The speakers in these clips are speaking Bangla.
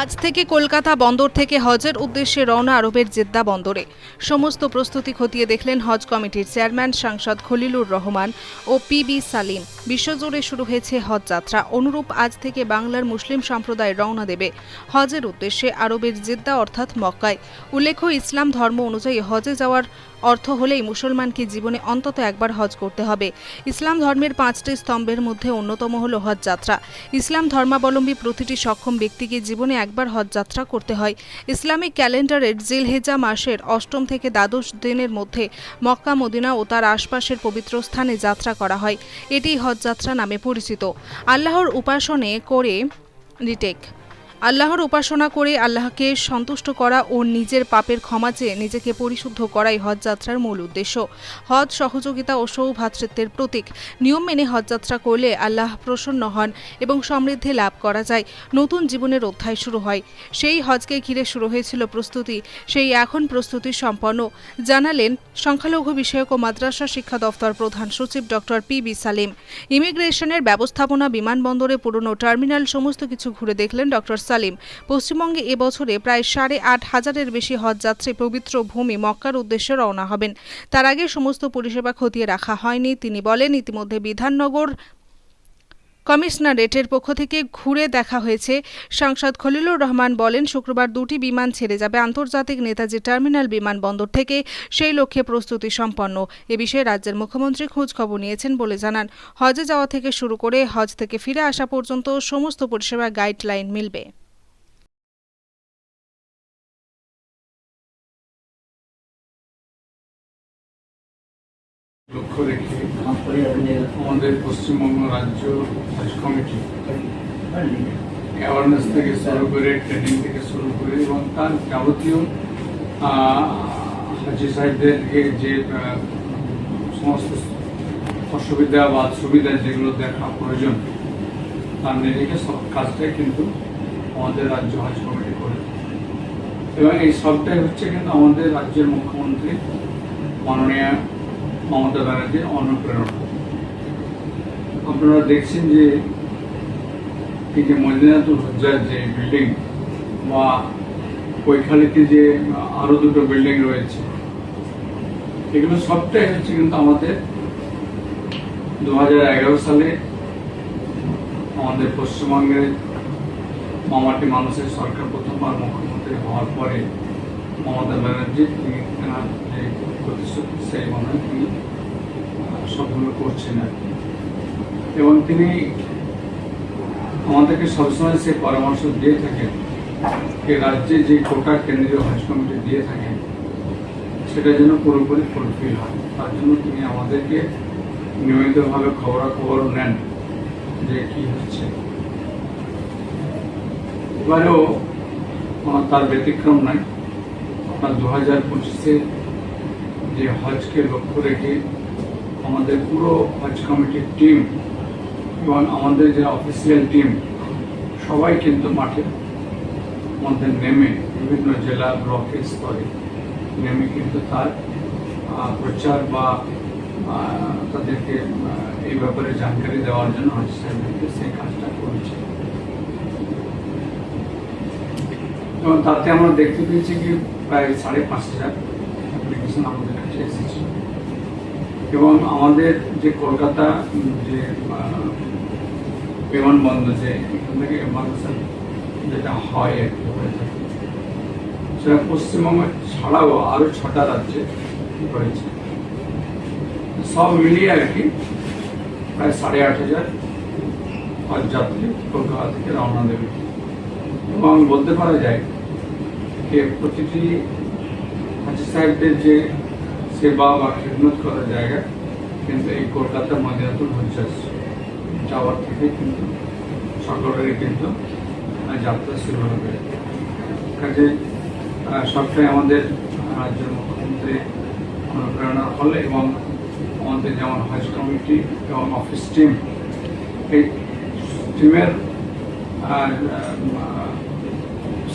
আজ থেকে কলকাতা বন্দর থেকে হজের উদ্দেশ্যে রওনা আরবের জেদ্দা বন্দরে। সমস্ত প্রস্তুতি খতিয়ে দেখলেন হজ কমিটির চেয়ারম্যান সাংসদ খলিলুর রহমান ও পি বি সালিম। বিশ্বজুড়ে শুরু হয়েছে হজ যাত্রা। অনুরূপ আজ থেকে বাংলার মুসলিম সম্প্রদায় রওনা দেবে। হজের উদ্দেশ্যে আরবের জেদ্দা অর্থাৎ মক্কায়। উল্লেখ্য, ইসলাম ধর্ম অনুযায়ী হজে যাওয়ার অর্থ হলেই মুসলমানকে জীবনে অন্তত একবার হজ করতে হবে। ইসলাম ধর্মের পাঁচটি স্তম্ভের মধ্যে অন্যতম হল হজ যাত্রা। ইসলাম ধর্মাবলম্বী প্রতিটি সক্ষম ব্যক্তিকে জীবনে একবার হজ যাত্রা করতে হয়। ইসলামিক ক্যালেন্ডারের জিলহেজা মাসের অষ্টম থেকে দ্বাদশ দিনের মধ্যে মক্কা, মদিনা ও তার আশপাশের পবিত্র স্থানে যাত্রা করা হয়। এটি হজ যাত্রা নামে পরিচিত। আল্লাহর উপাসনে করে রিটেক। আল্লাহর উপাসনা করে আল্লাহকে সন্তুষ্ট করা ও নিজের পাপের ক্ষমা চেয়ে নিজেকে পরিশুদ্ধ করাই হজ যাত্রার মূল উদ্দেশ্য। হজ সহযোগিতা ও সৌভ্রাতৃত্বের প্রতীক। নিয়ম মেনে হজযাত্রা করলে আল্লাহ প্রসন্ন হন এবং সমৃদ্ধি লাভ করা যায়। নতুন জীবনের অধ্যায় শুরু হয়। সেই হজকে ঘিরে শুরু হয়েছিল প্রস্তুতি। সেই এখন প্রস্তুতি সম্পন্ন। জানালেন সংখ্যালঘু বিষয়ক ও মাদ্রাসা শিক্ষা দফতর প্রধান সচিব ডক্টর পি বি সালিম। ইমিগ্রেশনের ব্যবস্থাপনা বিমানবন্দরে পুরনো টার্মিনাল সমস্ত কিছু ঘুরে দেখলেন ডক্টর সালিম। পশ্চিমবঙ্গে এবছরে প্রায় সাড়ে আট হাজারের বেশি হজযাত্রী পবিত্র ভূমি মক্কার উদ্দেশ্যে রওনা হবেন। তার আগে সমস্ত পরিষেবা খতিয়ে রাখা হয়নি। তিনি বলেন, ইতিমধ্যে বিধাননগর কমিশনারেটের পক্ষ থেকে ঘুরে দেখা হয়েছে। সাংসদ খলিলুর রহমান বলেন, শুক্রবার দুটি বিমান ছেড়ে যাবে আন্তর্জাতিক নেতাজি টার্মিনাল বিমানবন্দর থেকে। সেই লক্ষ্যে প্রস্তুতি সম্পন্ন। এ বিষয়ে রাজ্যের মুখ্যমন্ত্রী খোঁজ খবর নিয়েছেন বলে জানান। হজে যাওয়া থেকে শুরু করে হজ থেকে ফিরে আসা পর্যন্ত সমস্ত পরিষেবা গাইডলাইন মিলবে। লক্ষ্য রেখে আমাদের পশ্চিমবঙ্গ রাজ্য হজ কমিটি অ্যাওয়ারনেস থেকে শুরু করে ট্রেনিং থেকে শুরু করে এবং তার যাবতীয় হাজি সাহেবদেরকে যে সমস্ত অসুবিধা বা সুবিধা যেগুলো দেখা প্রয়োজন, তার নিজেকে সব কাজটাই কিন্তু আমাদের রাজ্য হজ কমিটি করে। এবং এই সবটাই হচ্ছে কিন্তু আমাদের রাজ্যের মুখ্যমন্ত্রী মাননীয় মমতা ব্যানার্জির অনুপ্রেরণা। আপনারা দেখছেন যে যে মদিনাতুল হজ্জার যে বিল্ডিং বা কৈখালিতে যে আরও দুটো বিল্ডিং রয়েছে, এগুলো সবটাই হচ্ছে কিন্তু আমাদের দু হাজার এগারো সালে আমাদের পশ্চিমবঙ্গের মামাটি মানুষের সরকার প্রথমবার মুখ্যমন্ত্রী হওয়ার পরে মমতা ব্যানার্জি, তিনি তেনার যে প্রতিশ্রুতি, সেই মনে হয় তিনি সবগুলো করছেন আর কি। এবং তিনি আমাদেরকে সবসময় সেই পরামর্শ দিয়ে থাকেন যে রাজ্যে যে কোটা কেন্দ্রীয় হজ কমিটি দিয়ে থাকেন, সেটা যেন পুরোপুরি ফুলফিল হয়। তার জন্য তিনি আমাদেরকে নিয়মিতভাবে খবরাখবর নেন যে কি হচ্ছে। এবারেও তার ব্যতিক্রম নাই। আপনার দু হাজার পঁচিশে যে হজকে লক্ষ্য রেখে আমাদের পুরো হজ কমিটির টিম এবং আমাদের যে অফিসিয়াল টিম সবাই কিন্তু মাঠে মধ্যে নেমে বিভিন্ন জেলা ব্লকের স্তরে নেমে কিন্তু তার প্রচার বা তাদেরকে এই ব্যাপারে জানকারি দেওয়ার জন্য হজ সাহেবদেরকে সেই কাজটা করেছে। এবং তাতে আমরা দেখতে পেয়েছি কি প্রায় সাড়ে পাঁচ হাজার অ্যাপ্লিকেশন আমাদের কাছে এসেছে। এবং আমাদের যে কলকাতা, যে বিমানবন্দর যে, এখান থেকে এমার্জেন্সি যেটা হয় সেটা পশ্চিমবঙ্গ ছাড়াও আরও ছটা রাজ্যে রয়েছে সব মিলিয়ে আর কি প্রায় সাড়ে আট হাজার হজ যাত্রী কলকাতা থেকে রওনা দেবে। এবং বলতে পারা যায় যে প্রতিটি হাজি সাহেবদের যে সেবা বা খিদমত করার জায়গা কিন্তু এই কলকাতা মদিনাতুল হজ্জাজ যাওয়ার থেকে কিন্তু সকলেরই কিন্তু যাত্রা শুরু হবে। কাজে সবটাই আমাদের রাজ্যের মুখ্যমন্ত্রী অনুপ্রেরণার ফলে এবং আমাদের যেমন হজ কমিটি এবং অফিস টিম, এই টিমের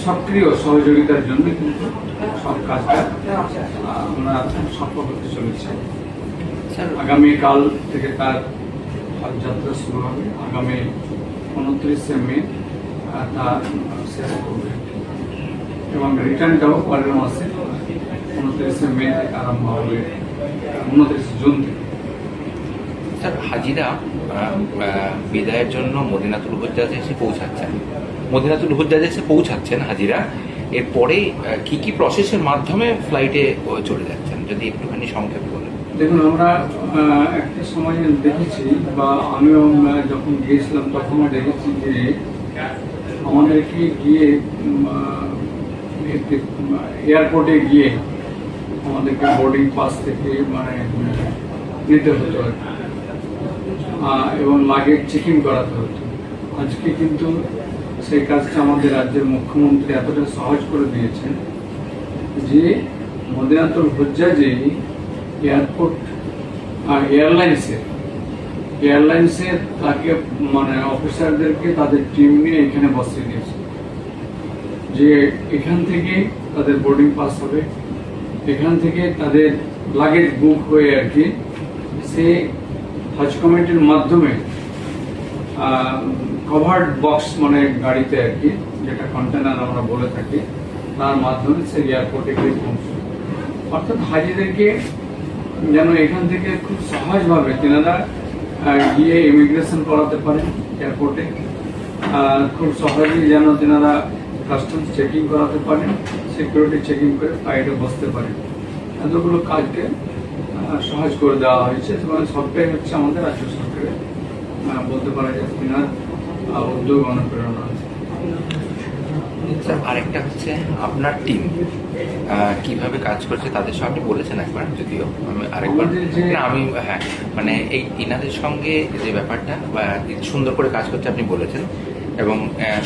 সক্রিয় সহযোগিতার জন্য কিন্তু সব কাজটা আমরা সফল হতে চলেছি। আগামী কাল থেকে তার যাত্রা শুরু হবে। আগামী উনত্রিশে মে তা শেষ করবে। এবং রিটার্নটাও পরের মাসে। উনত্রিশে মে আরম্ভ হবে উনত্রিশে জুন থেকে। স্যার হাজিরা বিদায়ের জন্য মদিনাতুল হুজ্জাজে এসে পৌঁছাচ্ছেন। মদিনাতুল হুজ্জাজে এসে পৌঁছাচ্ছেন হাজিরা এরপরে কি কি প্রসেসের মাধ্যমে ফ্লাইটে চলে যাচ্ছেন? যদি একটুখানি সংক্ষেপে বলেন। দেখুন, আমরা একটা সময় দেখেছি বা আমিও যখন গিয়েছিলাম, তখনও দেখেছি যে আমাদেরকে গিয়ে এয়ারপোর্টে গিয়ে আমাদেরকে বোর্ডিং পাস থেকে মানে নিতে হতো এবং লাগেজ চেকিং করাতে হতো। আজকে কিন্তু সেই কাজটা আমাদের রাজ্যের মুখ্যমন্ত্রী এতটা সহজ করে দিয়েছেন যে মদিনাতুল হজ্জাজে এয়ারপোর্ট এয়ারলাইন্সের এয়ারলাইন্সের তাকে মানে অফিসারদেরকে তাদের টিম নিয়ে এখানে বসিয়ে দিয়েছে। যে এখান থেকে তাদের বোর্ডিং পাস হবে, এখান থেকে তাদের লাগেজ বুক হয়ে আর কি, সে হজ কমিটির মাধ্যমে কভার্ড বক্স মানে গাড়িতে আর কি, যেটা কন্টেনার আমরা বলে থাকি, তার মাধ্যমে সে এয়ারপোর্টে গিয়ে পৌঁছবে অর্থাৎ হাজিদেরকে যেন এখান থেকে খুব সহজভাবে তেনারা গিয়ে ইমিগ্রেশন করাতে পারেন এয়ারপোর্টে খুব সহজেই যেন তেনারা কাস্টমস চেকিং করাতে পারেন সিকিউরিটি চেকিং করে ফ্লাইটে বসতে পারেন। এতগুলো কাজকে সহজ করে দেওয়া হয়েছে। সবটাই হচ্ছে আমাদের রাজ্য সরকারের বলতে পারা যায় উদ্যোগ অনুপ্রেরণা স্যার আরেকটা হচ্ছে আপনার টিম কীভাবে কাজ করছে তাদের সঙ্গে আপনি বলেছেন একবার যদিও আমি আরেকবার না আমি হ্যাঁ মানে এই ইনাদের সঙ্গে যে ব্যাপারটা বা সুন্দর করে কাজ করছে আপনি বলেছেন এবং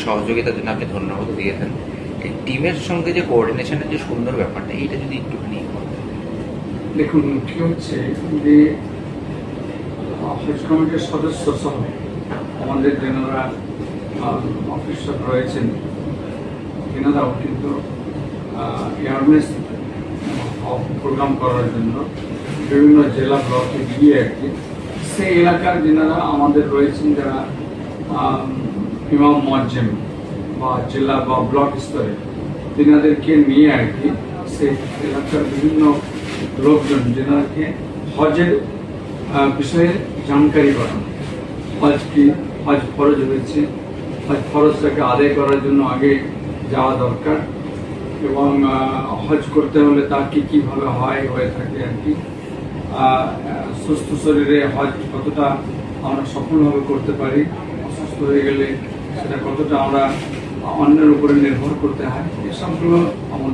সহযোগিতার জন্য আপনি ধন্যবাদ দিয়েছেন এই টিমের সঙ্গে যে কোঅর্ডিনেশনের যে সুন্দর ব্যাপারটা এইটা যদি একটুখানি দেখুন কি হচ্ছে যে হজ কমিটির সদস্য সহ আমাদের যেনারা অফিসার রয়েছেন। তেনারাও কিন্তু অ্যাওয়ারনেস প্রোগ্রাম করার জন্য বিভিন্ন জেলা ব্লকে গিয়ে কি, সেই এলাকার যেনারা আমাদের রয়েছেন যারা ইমাম মজ্জেম বা জেলা বা ব্লক স্তরে, তেনাদেরকে নিয়ে আর কি সেই এলাকার বিভিন্ন লোকজন যেনাকে হজের বিষয়ে জানকারি করানো হজ কি হজ ফরজ হয়েছে। হজ ফরজটাকে আদায় করার জন্য আগে যাওয়া দরকার এবং হজ করতে হলে তা কি কীভাবে হয় হয়ে থাকে আর কি। সুস্থ শরীরে হজ কতটা আমরা সফলভাবে করতে পারি, অসুস্থ হয়ে গেলে সেটা কতটা আমরা অন্যের উপরে নির্ভর করতে হয়, এ আমাদের